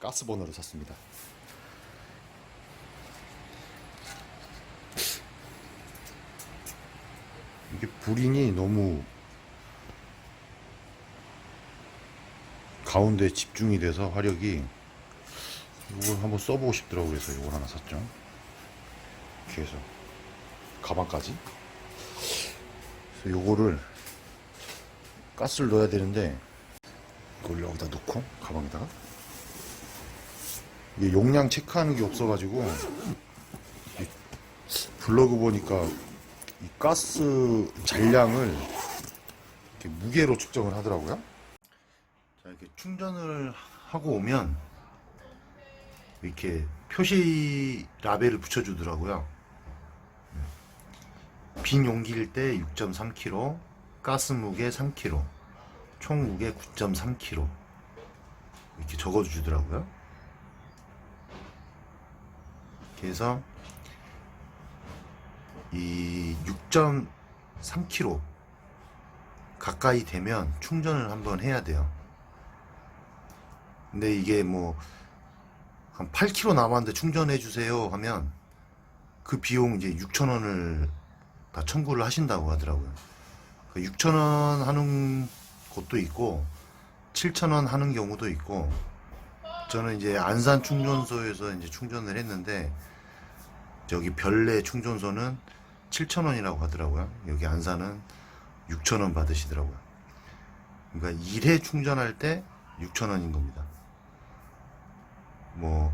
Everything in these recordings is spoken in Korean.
가스버너를 샀습니다. 이게 불인이 너무 가운데 집중이 돼서 화력이 이걸 한번 써보고 싶더라고요. 그래서 이걸 하나 샀죠. 이렇게 해서 가방까지. 그래서 요거를 가스를 넣어야 되는데 이걸 여기다 넣고 가방에다가 이게 용량 체크하는 게 없어가지고 이 블로그 보니까 이 가스 잔량을 이렇게 무게로 측정을 하더라고요. 자 이렇게 충전을 하고 오면 이렇게 표시 라벨을 붙여주더라고요. 빈 용기일 때 6.3kg, 가스 무게 3kg, 총 무게 9.3kg 이렇게 적어주더라고요. 그래서 이 6.3kg 가까이 되면 충전을 한번 해야 돼요. 근데 이게 뭐 한 8km 남았는데 충전해 주세요 하면 그 비용 이제 6천 원을 다 청구를 하신다고 하더라고요. 6천 원 하는 곳도 있고 7천 원 하는 경우도 있고 저는 이제 안산 충전소에서 이제 충전을 했는데 저기 별내 충전소는 7천 원이라고 하더라고요. 여기 안산은 6천 원 받으시더라고요. 그러니까 1회 충전할 때 6천 원인 겁니다. 뭐,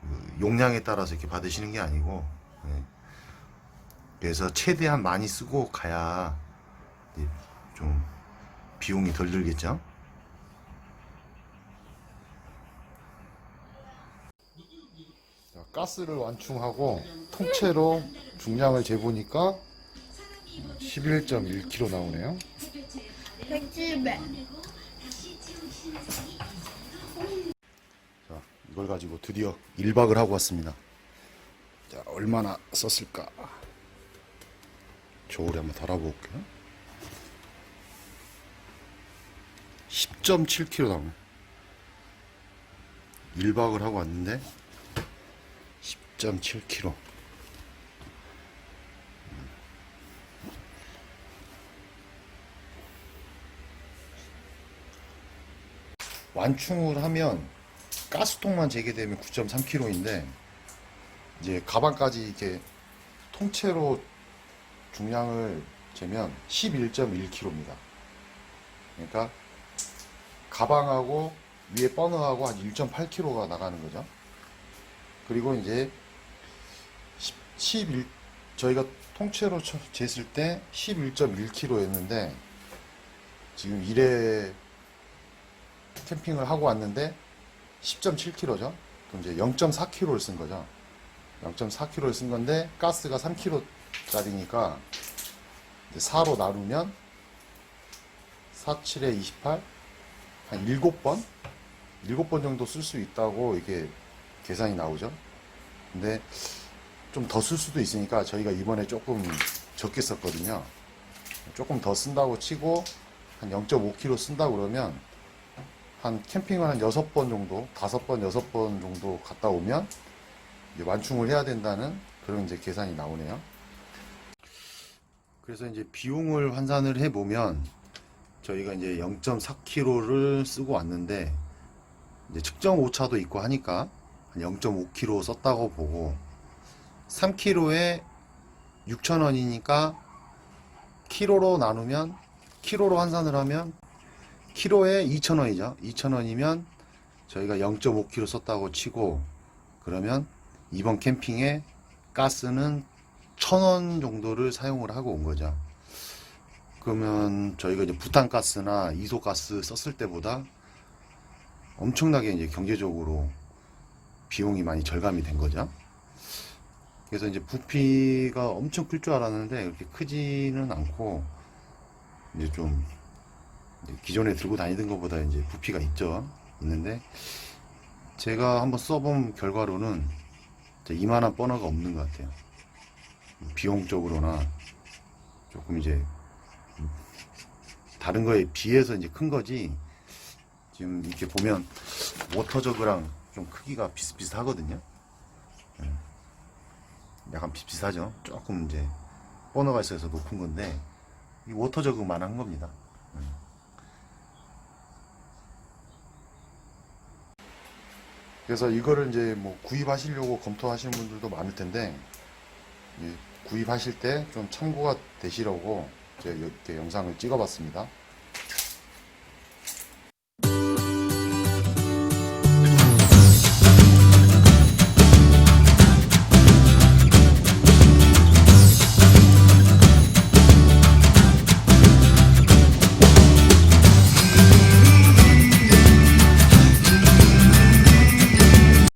그 용량에 따라서 이렇게 받으시는 게 아니고, 예. 그래서 최대한 많이 쓰고 가야 좀 비용이 덜 들겠죠? 가스를 완충하고 통째로 중량을 재보니까 11.1kg 나오네요. 백집에 자, 이걸 가지고 드디어 1박을 하고 왔습니다. 자, 얼마나 썼을까? 저울에 한번 달아볼게요. 10.7kg 나오네. 1박을 하고 왔는데 10.7kg. 완충을 하면 가스통만 재개되면 9.3kg인데 이제 가방까지 이렇게 통째로 중량을 재면 11.1kg입니다. 그러니까 가방하고 위에 버너하고 한 1.8kg가 나가는 거죠. 그리고 이제 10, 11 저희가 통째로 쳐- 쟀을 때 11.1kg였는데 지금 1회 캠핑을 하고 왔는데 10.7kg죠. 그럼 이제 0.4kg를 쓴 거죠. 0.4kg를 쓴 건데 가스가 3kg짜리니까 4로 나누면 4, 7에 28, 한 7번? 7번 정도 쓸 수 있다고 이게 계산이 나오죠. 근데 좀 더 쓸 수도 있으니까 저희가 이번에 조금 적게 썼거든요. 조금 더 쓴다고 치고 한 0.5kg 쓴다 그러면 한 캠핑을 한 여섯 번 정도, 다섯 번, 여섯 번 정도 갔다 오면 완충을 해야 된다는 그런 이제 계산이 나오네요. 그래서 이제 비용을 환산을 해 보면 저희가 이제 0.4kg를 쓰고 왔는데 이제 측정 오차도 있고 하니까 한 0.5kg 썼다고 보고 3kg에 6,000원이니까 키로로 나누면 키로로 환산을 하면 키로에 2,000원이죠. 2,000원이면 저희가 0.5kg 썼다고 치고 그러면 이번 캠핑에 가스는 1,000원 정도를 사용을 하고 온 거죠. 그러면 저희가 이제 부탄가스나 이소가스 썼을 때보다 엄청나게 이제 경제적으로 비용이 많이 절감이 된 거죠. 그래서 이제 부피가 엄청 클 줄 알았는데 그렇게 크지는 않고 이제 좀 이제 기존에 들고 다니던 것보다 이제 부피가 있죠. 있는데 제가 한번 써본 결과로는 이만한 버너가 없는 것 같아요. 비용적으로나 조금 이제 다른 거에 비해서 이제 큰 거지. 지금 이렇게 보면 워터저그랑 좀 크기가 비슷비슷하거든요. 음. 약간 비슷비슷하죠. 조금 이제 버너가 있어서 높은 건데 이 워터 저그만 한 겁니다. 음. 그래서 이거를 이제 뭐 구입하시려고 검토하시는 분들도 많을 텐데 예, 구입하실 때 좀 참고가 되시라고 제가 이렇게 영상을 찍어봤습니다.